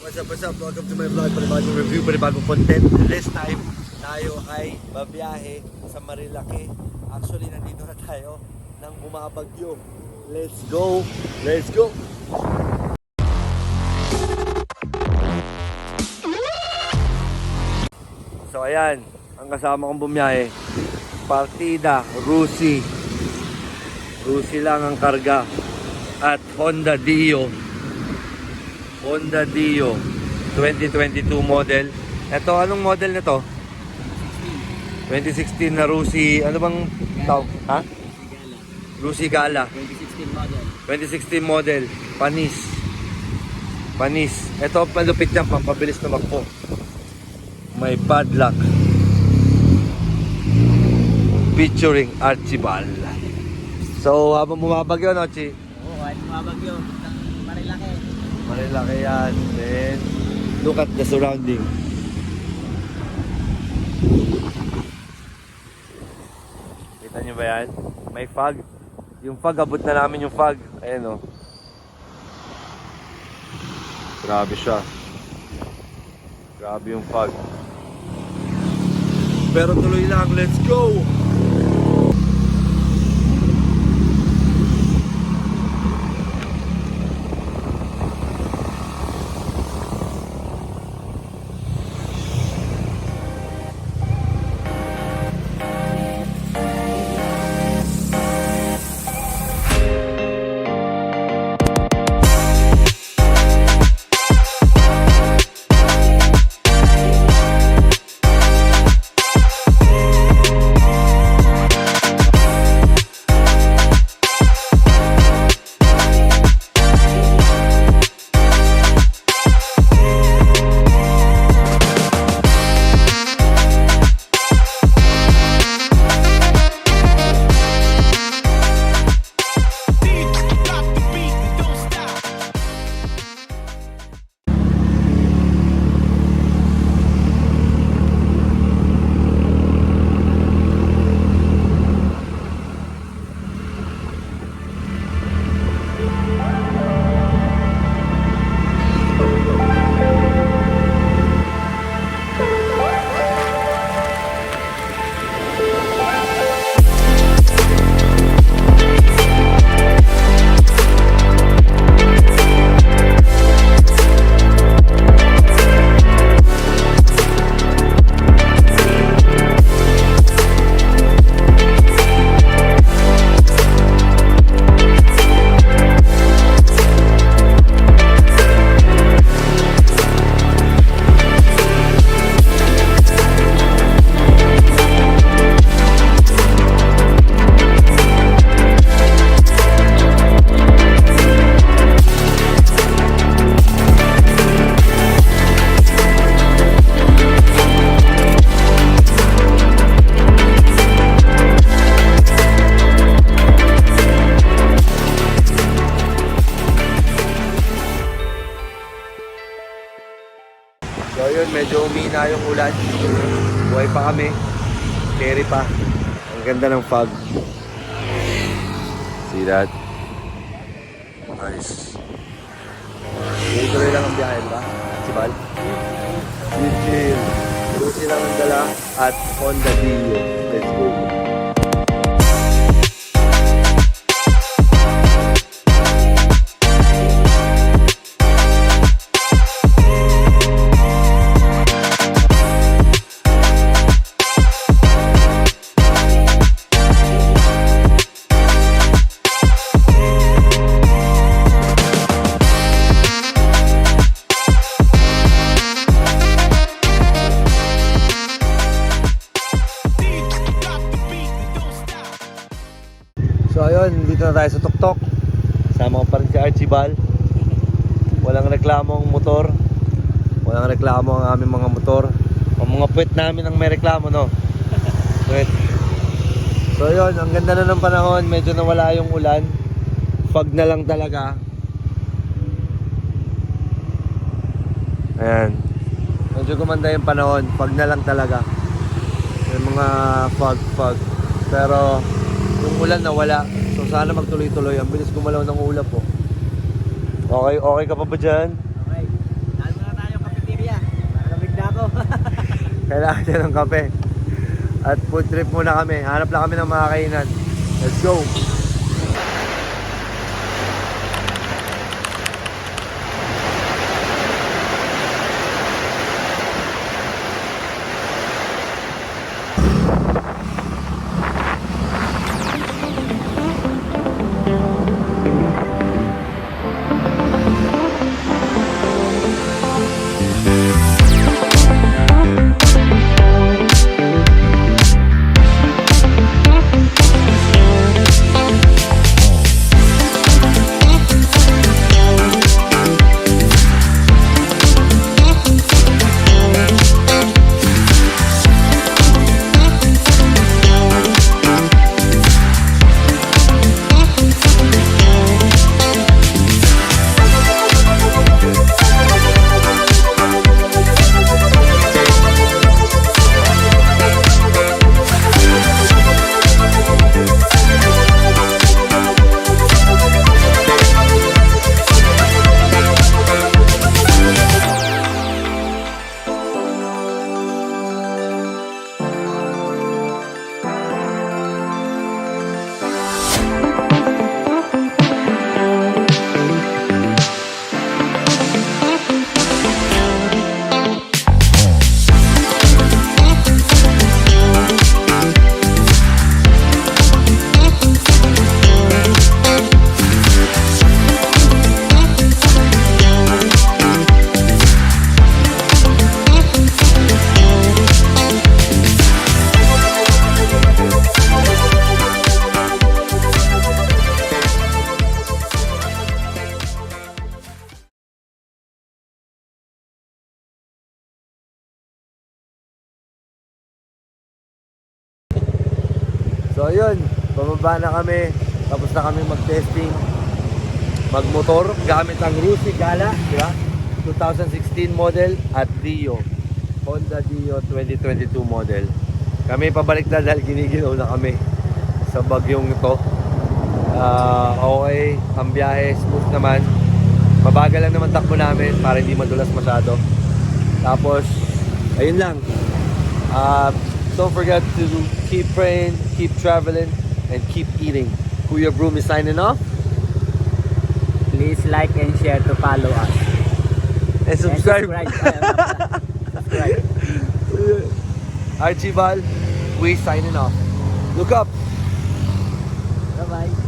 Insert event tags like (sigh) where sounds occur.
What's up, what's up? Welcome to my vlog, panibagong review, panibagong content. This time, tayo ay babiyahe sa Marilaki. Actually, nandito na tayo nang bumabagyo. Let's go! Let's go! So ayan, ang kasama kong bumiyahe, Partida, Rusi. Rusi lang ang karga. At Honda Dio. Honda Dio 2022 model. Ito, anong model na to? 2016 na Rusi, ano bang tawag? Ha? Rusi Gala. 2016 model. 2016 model. Panis. Panis. Ito, palupit niya, pampabilis na makpo. May padlock. Featuring Archibald. So, habang bumabagyo, no, Chi? Oo, kahit mabagyo. Ng Marilaki. Marilaki yan. Then, look at the surrounding. Kita nyo ba yan? May fog. Yung fog, abot na namin yung fog. Ayan o. Grabe siya. Grabe yung fog. Pero tuloy lang, let's go! Yun, medyo umina yung ulan. Buhay pa kami. Carry pa. Ang ganda ng fog. See that? Nice. Tuloy lang ang biyahe, ba? Si Bal? Chill. Lucy lang ang dala at Honda Dio. Let's go. Dito na tayo sa tuktok. Sama ko pa rin si Archibald. Walang reklamo ang motor. Walang reklamo ang aming mga motor. Ang mga puwet namin ang may reklamo, no? (laughs) Puwet. So yun, ang ganda na ng panahon. Medyo nawala yung ulan. Fog na lang talaga. Ayan. Medyo gumanda yung panahon. Fog na lang talaga. May mga fog, fog. Pero yung ulan na wala. So sana magtuloy-tuloy. Ang bilis gumalaw ng ulap po. Okay, okay ka pa ba dyan? Okay. Saan na tayo cafeteria? Malamig na ako. (laughs) Kailangan din ng kape. At food trip muna kami. Hanap lang kami ng mga kainan. Let's go! So ayun, bababa na kami. Tapos na kami mag-testing. Magmotor gamit ang Rusi Gala, di ba? 2016 model at Dio. Honda Dio 2022 model. Kami pabalik na dahil giniginaw na kami sa bagyong ito. Ah, okay, ang biyahe smooth naman. Mabagal lang naman takbo namin para hindi madulas masyado. Tapos, ayun lang. Uh, don't forget to keep praying, keep traveling, and keep eating. Kuya Broom is signing off. Please like and share to follow us. And subscribe. And subscribe. subscribe. Archibald, we signing off. Look up. Bye-bye.